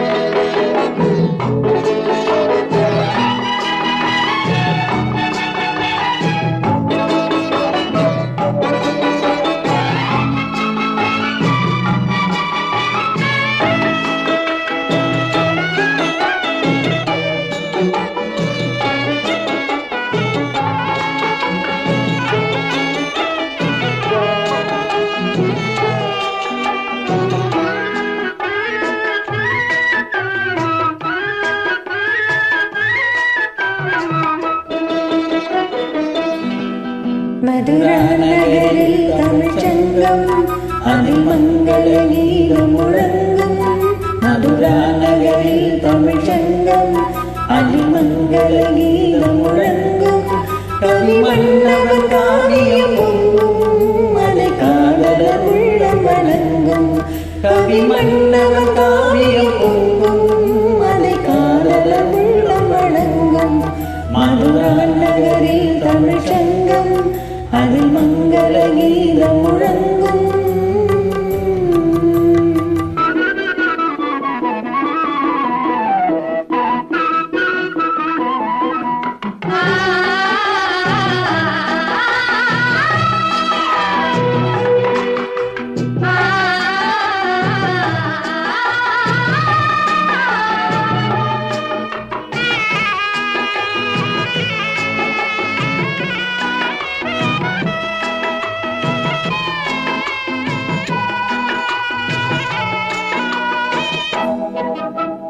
மதுரா நகரில் தமிழ்ச்சங்கம் அதில் மங்கள கீதம் முழங்கும். மதுரா நகரில் தமிழ்ச்சங்கம் அதில் மங்கள கீதம் முழங்கும். கவி மன்னவன் காவியம் பொங்கும் அதை காதல உள்ளம் வணங்கும். கவி மன்னவன்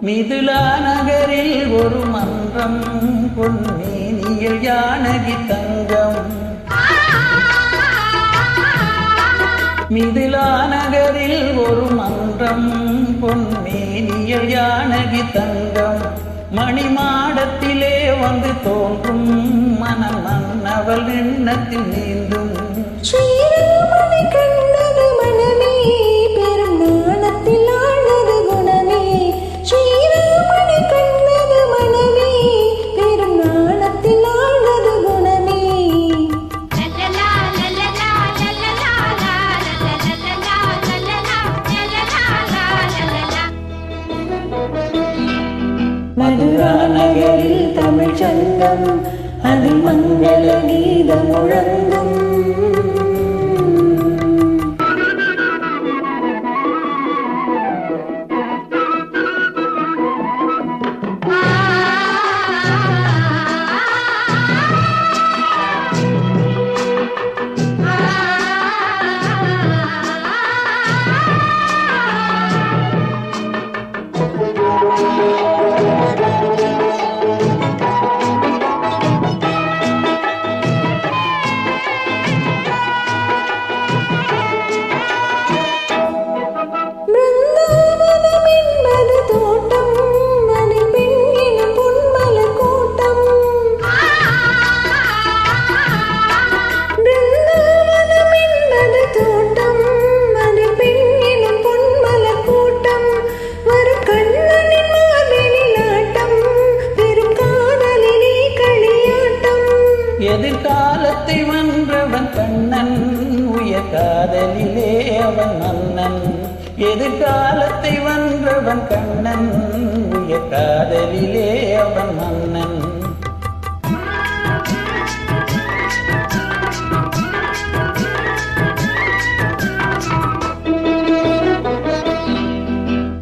மிதுலா நகரில் ஒரு மன்றம் பொன்னேனியல் யானகி தங்கம். மிதிலா நகரில் ஒரு மன்றம் பொன்னேனியல் யானகி தங்கம். மணிமாடத்திலே வந்து தோன்றும் மனம் மன்னவள் எண்ணத்தில் நீந்தும். மதுரா தமிழ் சங்கம் அதில் மங்கள கீதம் முழங்கும். எதிர்காலத்தை வென்றவன் கண்ணன் உயர் காதலிலே அவன் மன்னன். எதிர்காலத்தை வென்றவன் கண்ணன் உயர் காதலிலே அவன் மன்னன்.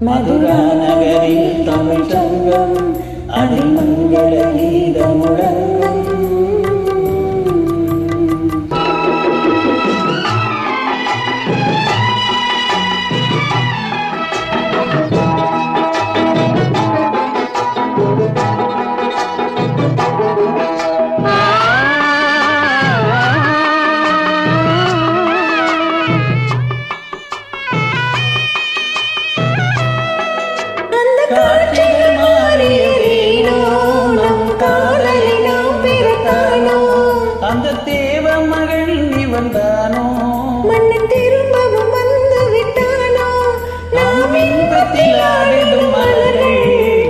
மதுரா நகரில் தமிழ் சங்கம் அதில் மங்கள கீதம் தேவ மகள் இவன் தானோ மன்னன் திரும்பவும் வந்து விட்டானோ? நாம் இன்பத்தில் ஆடிடும் மலர்கள்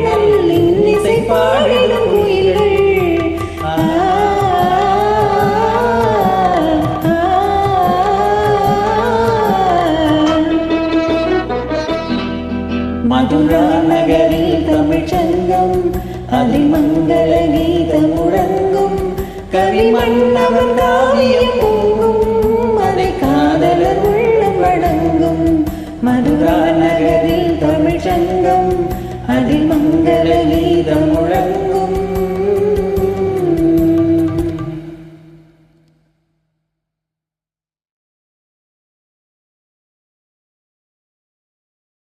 நல்லிசை பாடிடும் மதுரா நகரில் தமிழ்ச்சங்கம் அதிமங்கல கீதமுடன் களிமன்னவன் காவியம் போ.